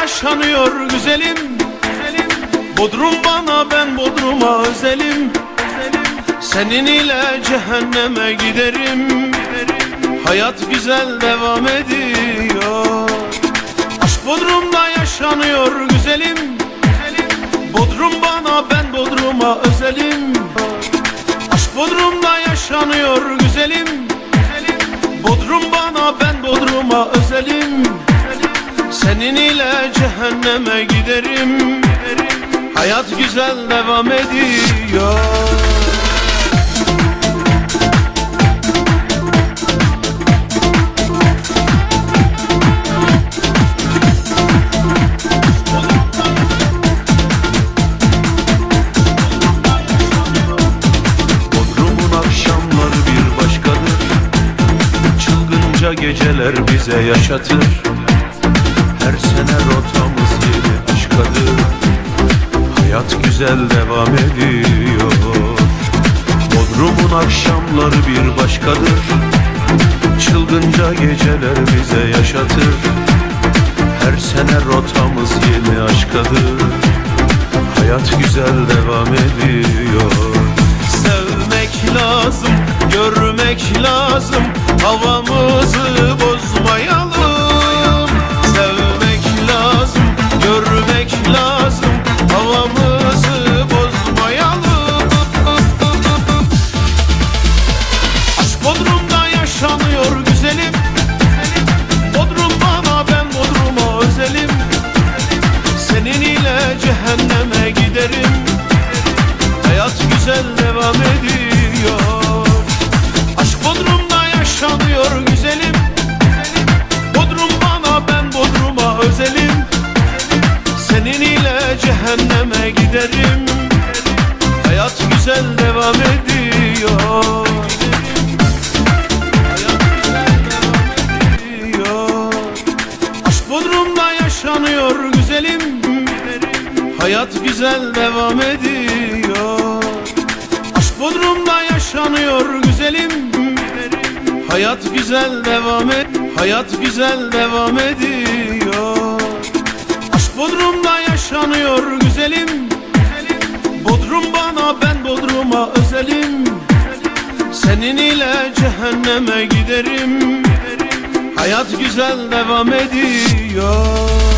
yaşanıyor güzelim. Bodrum bana ben Bodrum'a özelim. Senin ile cehenneme giderim. Hayat güzel devam ediyor. Aşk Bodrum'da yaşanıyor güzelim. Bodrum bana ben Bodrum'a özelim. Aşk Bodrum'da yaşanıyor güzelim. Bodrum bana ben Bodrum'a özelim Senin ile cehenneme giderim. Hayat güzel devam ediyor. Geceler bize yaşatır Her sene rotamız yeni aşkadır Hayat güzel devam ediyor. Bodrum'un akşamları bir başkadır. Çılgınca geceler bize yaşatır. Her sene rotamız yeni aşkadır Hayat güzel devam ediyor. Sevmek lazım, görmek lazım. Havamızı giderim Hayat güzel devam ediyor. Aşk Bodrum'da yaşanıyor güzelim. Hayat güzel devam ediyor. Aşk Bodrum'da yaşanıyor güzelim. Hayat güzel devam et Hayat güzel devam ediyor. Aşk Bodrum'da yaşanıyor güzelim Bodrum bana ben Bodrum'a özelim. Senin ile cehenneme giderim. Hayat güzel devam ediyor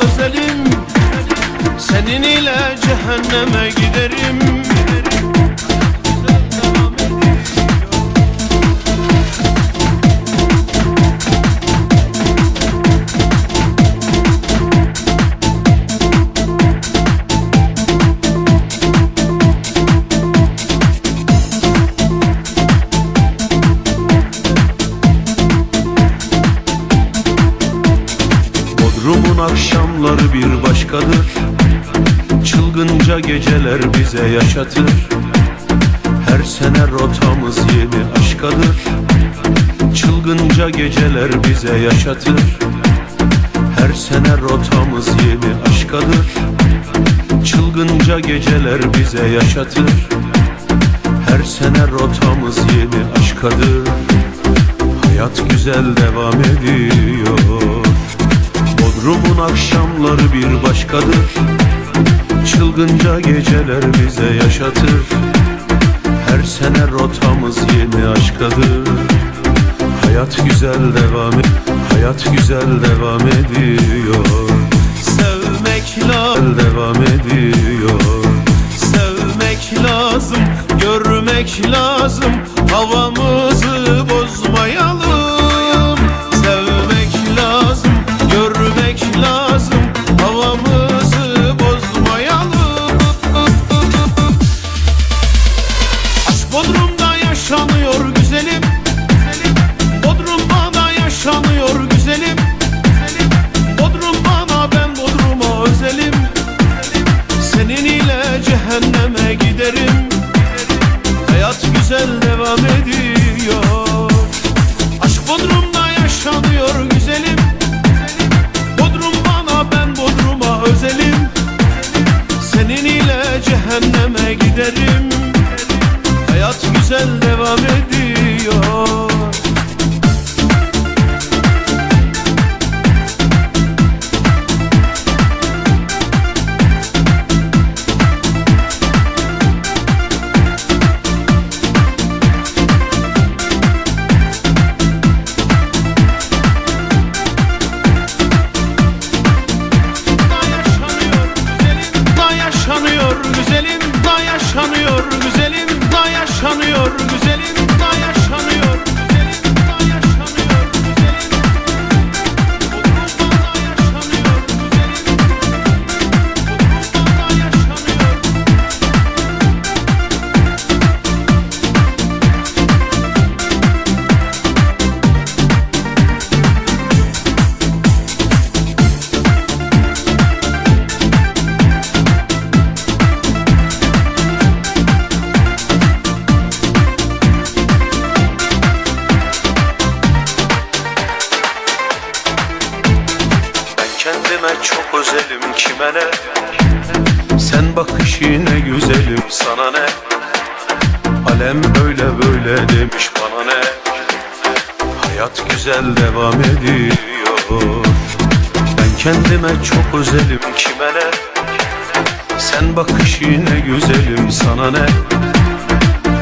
özelim. Senin ile cehenneme giderim akşamları bir başkadır. Çılgınca geceler bize yaşatır. Her sene rotamız yeni aşkadır. Çılgınca geceler bize yaşatır. Her sene rotamız yeni aşkadır. Çılgınca geceler bize yaşatır. Her sene rotamız yeni aşkadır. Hayat güzel devam ediyor Bodrum'un akşamları bir başkadır. Çılgınca geceler bize yaşatır. Her sene rotamız yeni aşkadır. Hayat güzel devam et Hayat güzel devam ediyor. Sevmek lazım devam ediyor. Sevmek lazım, görmek lazım Havamızı güzel devam ediyor kendime çok özelim kime ne? Sen bakış yine güzelim sana ne? Alem böyle böyle demiş bana ne? Hayat güzel devam ediyor. Ben kendime çok özelim kime ne? Sen bakış yine güzelim sana ne?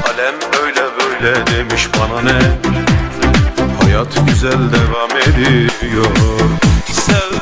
Alem böyle böyle demiş bana ne? Hayat güzel devam ediyor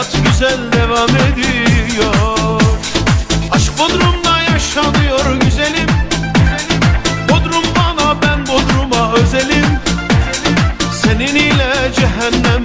Hayat güzel devam ediyor. Aşk Bodrum'da yaşanıyor güzelim. Bodrum bana ben Bodrum'a özelim. Senin ile cehennem